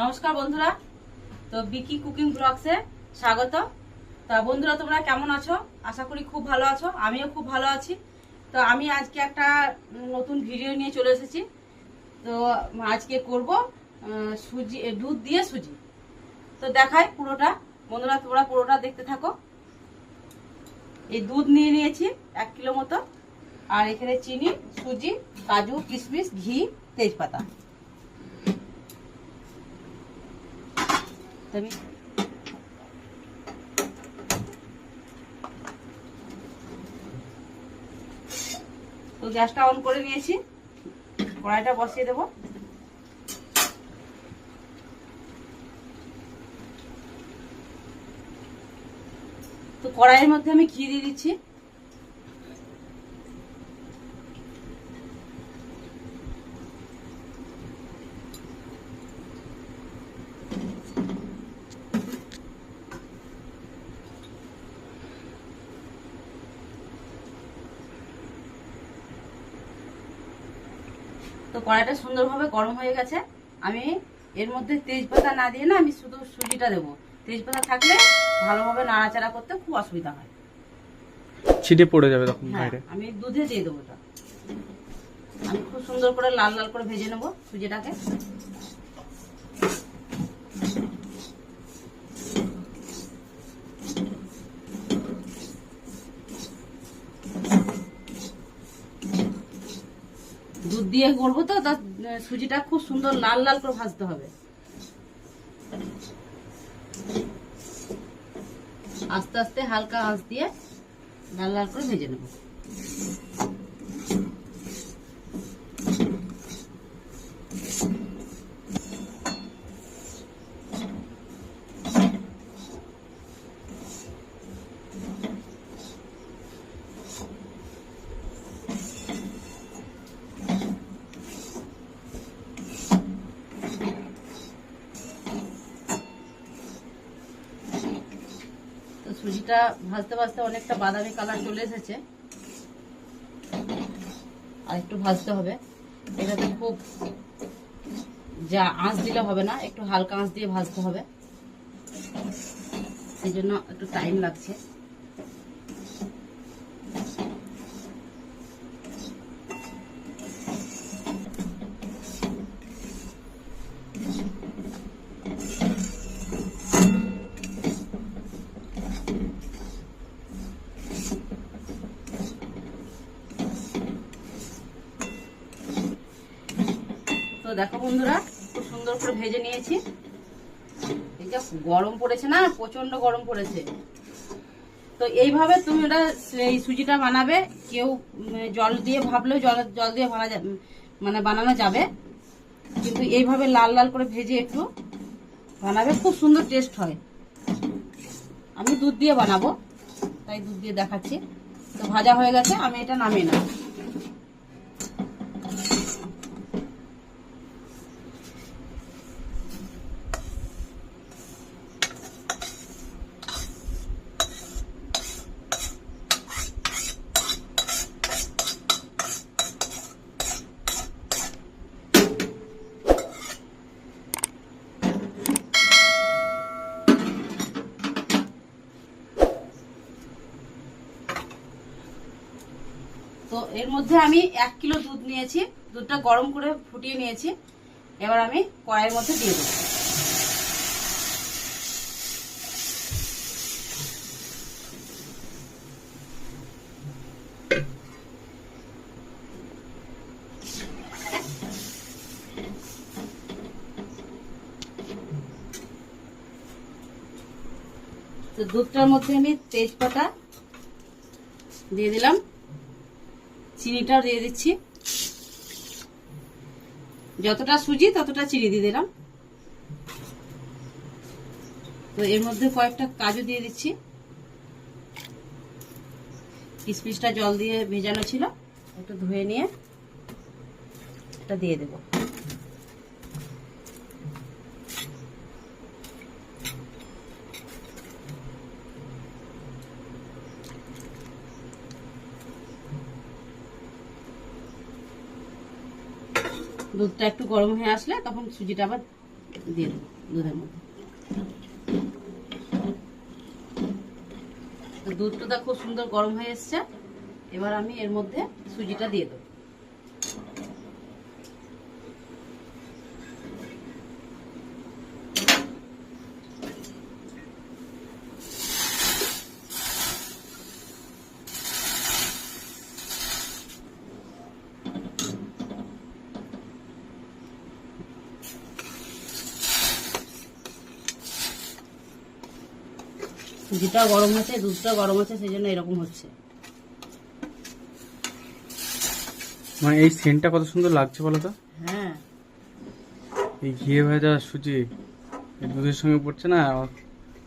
নমস্কার বন্ধুরা। তো বিকি কুকিং ব্লগসে স্বাগত। তা বন্ধুরা, তোমরা কেমন আছো? আশা করি খুব ভালো আছো। আমিও খুব ভালো আছি। তো আমি আজকে একটা নতুন ভিডিও নিয়ে চলে এসেছি। তো আজকে করব সুজি দুধ দিয়ে সুজি। তো দেখাই পুরোটা। বন্ধুরা, তোমরা পুরোটা দেখতে থাকো। এই দুধ নিয়ে নিয়েছি এক কিলো মতো। আর এখানে চিনি, সুজি, কাজু, কিশমিশ, ঘি, তেজপাতা। তবে তো গ্যাসটা অন করে নিয়েছি। কড়াইটা বসিয়ে দেবো। তো কড়াইয়ের মধ্যে আমি ঘি দিয়ে দিচ্ছি। তো কড়াইটা সুন্দরভাবে গরম হয়ে গেছে। আমি এর মধ্যে তেজপাতা না দিয়ে না আমি শুধু সুজিটা দেবো। তেজপাতা থাকলে ভালোভাবে নাড়াচাড়া করতে খুব অসুবিধা হয়। ছিটে পড়ে যাবে তখন হ্যাঁ বাইরে। আমি দুধে দিয়ে দেবো ওটা। আমি খুব সুন্দর করে লাল লাল করে ভেজে নেব সুজিটাকে। দুধ দিয়ে করব তো তার সুজিটা খুব সুন্দর লাল লাল করে ভাজতে হবে। আস্তে আস্তে হালকা আঁচ দিয়ে লাল লাল করে ভেজে নেব। সুজিটা ভাজতে ভাজতে অনেকটা বাদামি কালার চলে এসেছে। আর একটু ভাজতে হবে। এটাতে খুব যা আঁচ দিলে হবে না, একটু হালকা আঁচ দিয়ে ভাজতে হবে। সেই জন্য একটু টাইম লাগছে। তো দেখো বন্ধুরা, খুব সুন্দর করে ভেজে নিয়েছি। যা গরম পড়েছে না প্রচণ্ড গরম পড়েছে। তো এইভাবে তুমি ওটা এই সুজিটা বানাবে, কেউ জল দিয়ে ভাবলেও জল জল দিয়ে বানা মানে বানানো যাবে। কিন্তু এইভাবে লাল লাল করে ভেজে একটু বানাবে, খুব সুন্দর টেস্ট হয়। আমি দুধ দিয়ে বানাবো, তাই দুধ দিয়ে দেখাচ্ছি। তো ভাজা হয়ে গেছে, আমি এটা নামিয়ে নেব তো মধ্যে আমি এক কিলো দুধ নিয়েছি। দুধটা গরম করে ফুটিয়ে নিয়েছি। এবার আমি কড়াইয়ের মধ্যে দিয়ে দেবো। দুধটার মধ্যে আমি তেজপাতা দিয়ে দিলাম। চিনিটাও দিয়ে দিচ্ছি। যতটা সুজি, ততটা চিনি দিয়ে দিলাম। তো এর মধ্যে কয়েকটা কাজু দিয়ে দিচ্ছি। কিশমিশটা জল দিয়ে ভেজানো ছিল একটু ধুয়ে নিয়ে এটা দিয়ে দেবো। দুধটা একটু গরম হয়ে আসলে তখন সুজিটা আবার দিয়ে দেবো দুধের মধ্যে। দুধটা খুব সুন্দর গরম হয়ে এসছে। এবার আমি এর মধ্যে সুজিটা দিয়ে দেবো। সুজিটাও গরম আছে দুধটাও গরম আছে সেই জন্য এরকম হচ্ছে। মানে এই সেন্টটা কত সুন্দর লাগছে বলো তো? হ্যাঁ। এই ঘিয়ে ভাজা সুজি দুধের সঙ্গে পড়ছে না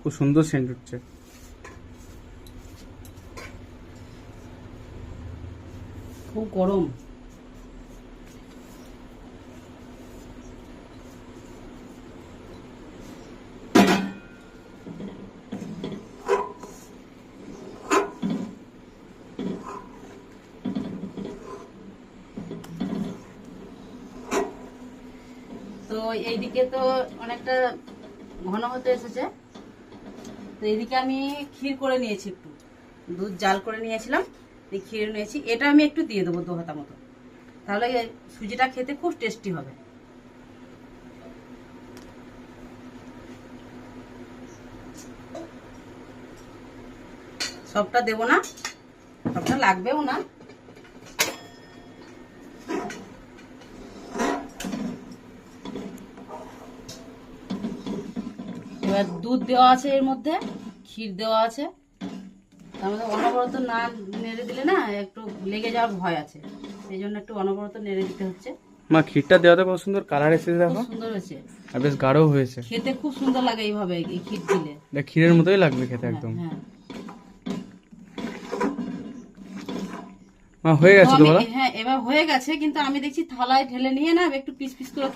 খুব সুন্দর সেন্ট উঠছে। খুব গরম। তো এইদিকে তো অনেকটা ঘন হতে এসেছে। তো এইদিকে আমি ক্ষীর করে নিয়েছি একটু। দুধ জাল করে নিয়েছিলাম ক্ষীর নিয়েছি। এটা আমি একটু দিয়ে দেবো দু হাতা মতো। তাহলে সুজিটা খেতে খুব টেস্টি হবে। সবটা দেবো না, সবটা লাগবেও না এবার দুধ দেওয়া আছে এর মধ্যে ক্ষীর দেওয়া আছে। তার মধ্যে অনবরত না নেড়ে দিলে না একটু লেগে যাওয়ার ভয় আছে। সেই জন্য একটু অনবরত নেড়ে দিতে হচ্ছে। মা ক্ষীরটা দেওয়াতে কত সুন্দর কালার এসেছে দেখো। সুন্দর হয়েছে। আর বেশ গাঢ় হয়েছে। খেতে খুব সুন্দর লাগে এইভাবে এই ক্ষীর দিলে। ক্ষীরের মতোই লাগবে খেতে একদম। হ্যাঁ। হয়ে গেছে তো হ্যাঁ এবার হয়ে গেছে কিন্তু আমি দেখছি থালায় ঢেলে নিয়ে না একটু পিস পিস করে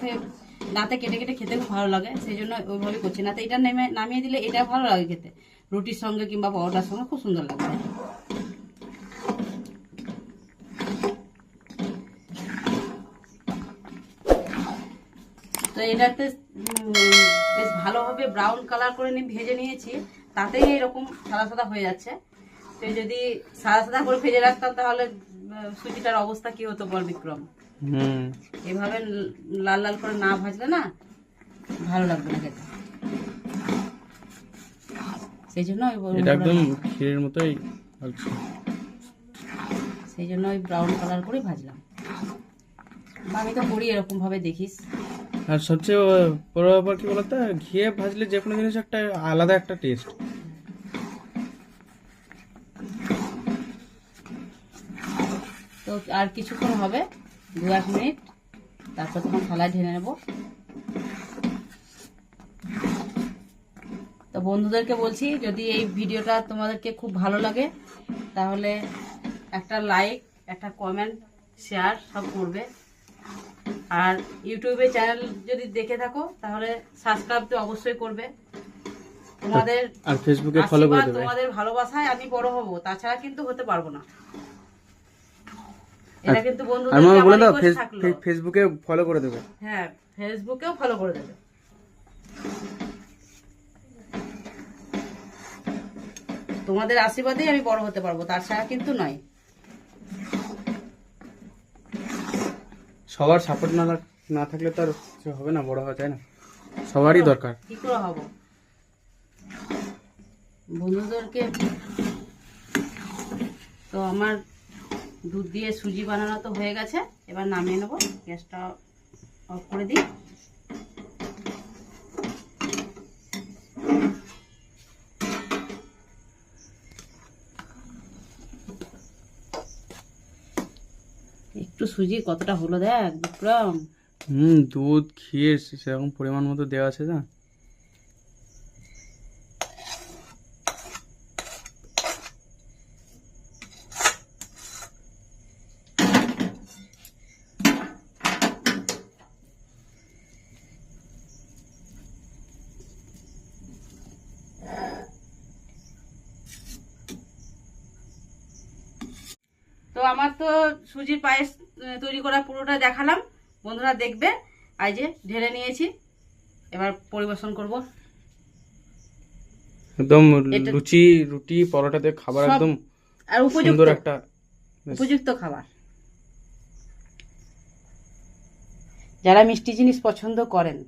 দাঁতে কেটে কেটে খেতে খুব ভালো লাগে সেই জন্য ওইভাবে করছি। না তো এটা নেমে নামিয়ে দিলে এটা ভালো লাগে খেতে। রুটির সঙ্গে কিংবা পরোটার সঙ্গে খুব সুন্দর লাগবে। তো এটাতে বেশ ভালোভাবে ব্রাউন কালার করে নিয়ে ভেজে নিয়েছি। তাতেই এরকম সাদা সাদা হয়ে যাচ্ছে। তো যদি সাদা সাদা করে ভেজে রাখতাম তাহলে সুজিটার অবস্থা কি হতো বল বিক্রম? হুম। এভাবে লাল লাল করে না ভাজলে না ভালো লাগবে না খেতে। সেই জন্য এটা একদম ক্ষীরের মতোই সেই জন্য ওই ব্রাউন কালার করে ভাজলাম। আমি তো করি এরকম ভাবে দেখিস। আর সবচেয়ে বড় ব্যাপার কি বলতো? ঘিয়ে ভাজলে যে কোনো জিনিস একটা আলাদা একটা টেস্ট তো আর কিছুক্ষণ হবে দু এক মিনিট। তারপর তখন থালায় ঢেলে নেব। তো বন্ধুদেরকে বলছি যদি এই ভিডিওটা তোমাদেরকে খুব ভালো লাগে তাহলে একটা লাইক একটা কমেন্ট শেয়ার সব করবে। আর ইউটিউবে চ্যানেল যদি দেখে থাকো তাহলে সাবস্ক্রাইব তো অবশ্যই করবে। তোমাদের আর ফেসবুকে ফলো করে দেবে। তোমাদের ভালোবাসায় আমি বড় হব তাছাড়া কিন্তু হতে পারব না। এটা কিন্তু আর মামা বলে দাও ফেসবুকে ফলো করে দেবে। হ্যাঁ ফেসবুকেও ফলো করে দেবে। তোমাদের আশীর্বাদেই আমি বড় হতে পারব তাছাড়া কিন্তু নয়। সবার সাপোর্ট না না থাকলে তো আর হবে না বড় হওয়া যায় না। সবারই দরকার। কি করে হব? বন্ধুদেরকে তো আমার দুধ দিয়ে সুজি বানানো তো হয়ে গেছে। এবার নামিয়ে নেব। গ্যাসটা অফ করে দিই। একটু সুজি কতটা হলো দেখ, বিক্রম। হুম, দুধ ক্ষীর সেরকম পরিমাণ মতো দেওয়া আছে না? তো আমার তো সুজির পায়েস তৈরি করা পুরোটা দেখালাম। বন্ধুরা দেখবে। আই যে ঢেলে নিয়েছি। এবার পরিবেশন করব। একদম লুচি রুটি পরোটাতে খাবার একদম আর উপযুক্ত। একটা উপযুক্ত খাবার। যারা মিষ্টি জিনিস পছন্দ করেন